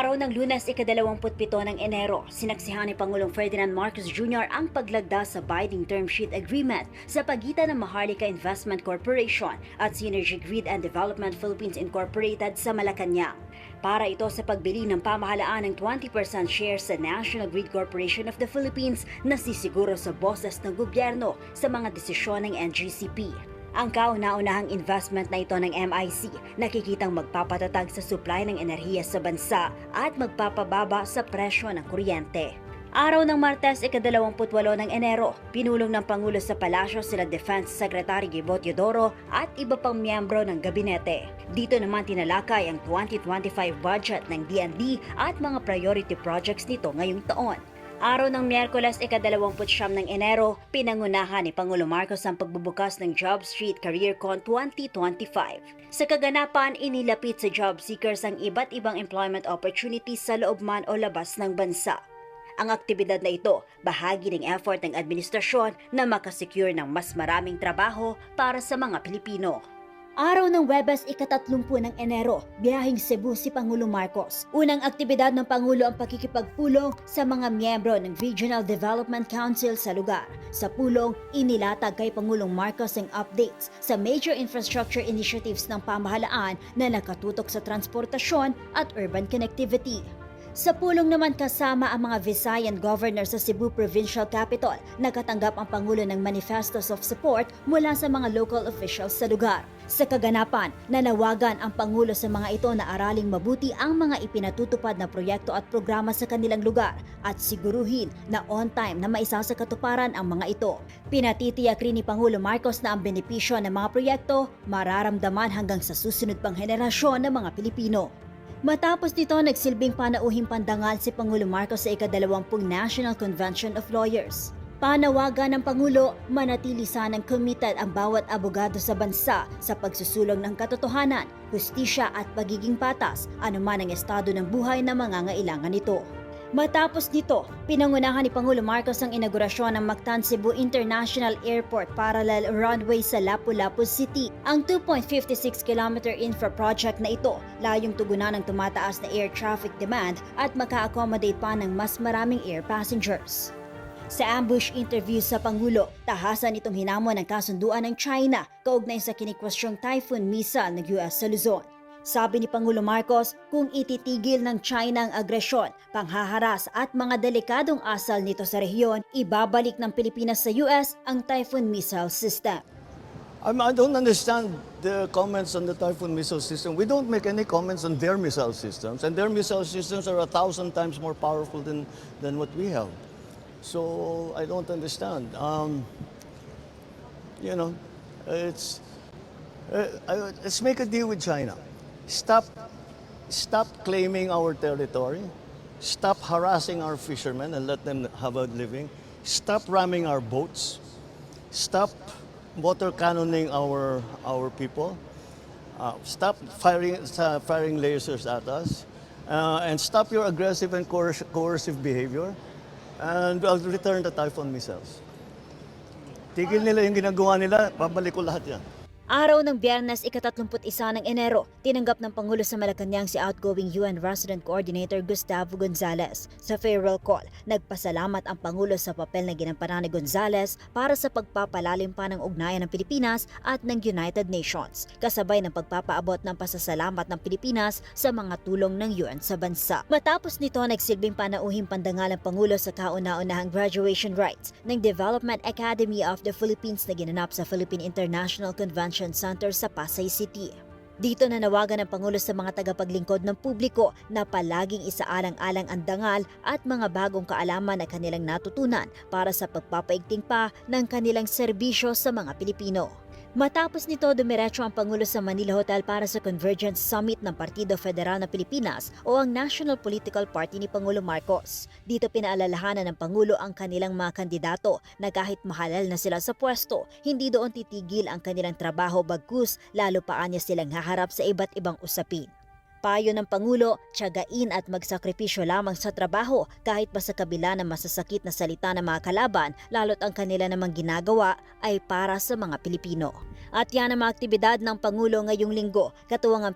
Araw ng lunes, ikadalawamputpito ng Enero, sinaksihan ni Pangulong Ferdinand Marcos Jr. ang paglagda sa binding term sheet agreement sa pagitan ng Maharlika Investment Corporation at Synergy Grid and Development Philippines Incorporated sa Malacanang. Para ito sa pagbili ng pamahalaan ng 20% share sa National Grid Corporation of the Philippines na sisiguro sa boses ng gobyerno sa mga desisyon ng NGCP. Ang kauna-unahang investment na ito ng MIC nakikitang magpapatatag sa supply ng enerhiya sa bansa at magpapababa sa presyo ng kuryente. Araw ng Martes, ikadalawamputwalo ng Enero, pinulong ng Pangulo sa Palasyo sila Defense Secretary Gibo Teodoro at iba pang miyembro ng gabinete. Dito naman tinalakay ang 2025 budget ng DND at mga priority projects nito ngayong taon. Araw ng Miyerkules, ikadalawamputsyam ng Enero, pinangunahan ni Pangulo Marcos ang pagbubukas ng Job Street CareerCon 2025. Sa kaganapan, inilapit sa job seekers ang iba't ibang employment opportunities sa loob man o labas ng bansa. Ang aktibidad na ito, bahagi ng effort ng administrasyon na makasecure ng mas maraming trabaho para sa mga Pilipino. Araw ng Webes, ikatatlumpu ng Enero, biyaheng Cebu si Pangulo Marcos. Unang aktibidad ng Pangulo ang pakikipagpulong sa mga miyembro ng Regional Development Council sa lugar. Sa pulong, inilatag kay Pangulong Marcos ang updates sa major infrastructure initiatives ng pamahalaan na nakatutok sa transportasyon at urban connectivity. Sa pulong naman kasama ang mga Visayan governor sa Cebu Provincial Capital, nakatanggap ang Pangulo ng manifestos of support mula sa mga local officials sa lugar. Sa kaganapan, nanawagan ang Pangulo sa mga ito na araling mabuti ang mga ipinatutupad na proyekto at programa sa kanilang lugar at siguruhin na on time na maisa sa katuparan ang mga ito. Pinatitiyak rin ni Pangulo Marcos na ang benepisyo ng mga proyekto mararamdaman hanggang sa susunod pang henerasyon ng mga Pilipino. Matapos nito, nagsilbing panauhing pandangal si Pangulo Marcos sa ikadalawampung National Convention of Lawyers. Panawagan ng Pangulo, manatili sanang committed ang bawat abogado sa bansa sa pagsusulong ng katotohanan, hustisya at pagiging patas, anuman ang estado ng buhay na mangangailangan nito. Matapos nito, pinangunahan ni Pangulo Marcos ang inaugurasyon ng Mactan Cebu International Airport parallel runway sa Lapu-Lapu City. Ang 2.56 km infra project na ito, layong tugunan ng tumataas na air traffic demand at maka-accommodate pa ng mas maraming air passengers. Sa ambush interview sa Pangulo, tahasan itong hinamon ng kasunduan ng China kaugnay sa kinikwestyong typhoon missile ng US sa Luzon. Sabi ni Pangulo Marcos, kung ititigil ng China ang agresyon, panghaharas at mga delikadong asal nito sa rehiyon, ibabalik ng Pilipinas sa US ang Typhoon missile system. I don't understand the comments on the Typhoon missile system. We don't make any comments on their missile systems, and their missile systems are a thousand times more powerful than, than what we have. So I don't understand. Um, you know, it's uh, let's make a deal with China. Stop, stop claiming our territory. Stop harassing our fishermen and let them have a living. Stop ramming our boats. Stop water cannoning our our people. Uh, stop firing uh, firing lasers at us, uh, and stop your aggressive and coerc- coercive behavior. And I'll return the Typhoon missiles. Tigil nila yung ginagawa nila, babalik ko lahat yan. Araw ng Biyernes, ikatatlumput isa ng Enero, tinanggap ng Pangulo sa Malacanang si outgoing UN Resident Coordinator Gustavo Gonzales. Sa farewell call, nagpasalamat ang Pangulo sa papel na ginampanan ni Gonzales para sa pagpapalalim pa ng ugnayan ng Pilipinas at ng United Nations, kasabay ng pagpapaabot ng pasasalamat ng Pilipinas sa mga tulong ng UN sa bansa. Matapos nito, nagsilbing panauhing pandangal ang Pangulo sa kauna-unahang graduation rites ng Development Academy of the Philippines na ginanap sa Philippine International Convention Center sa Pasay City. Dito nanawagan ng Pangulo sa mga tagapaglingkod ng publiko na palaging isaalang-alang ang dangal at mga bagong kaalaman na kanilang natutunan para sa pagpapaigting pa ng kanilang serbisyo sa mga Pilipino. Matapos nito, dumiretso ang Pangulo sa Manila Hotel para sa Convergence Summit ng Partido Federal ng Pilipinas o ang National Political Party ni Pangulo Marcos. Dito pinaalalahanan ng Pangulo ang kanilang mga kandidato na kahit mahalal na sila sa pwesto, hindi doon titigil ang kanilang trabaho bagkus lalo pa anya silang haharap sa iba't ibang usapin. Payo ng Pangulo, tiyagain at magsakripisyo lamang sa trabaho kahit pa sa kabila ng masasakit na salita ng mga kalaban lalo't ang kanila namang ginagawa ay para sa mga Pilipino. At yan ang mga aktibidad ng Pangulo ngayong linggo, katuwang ang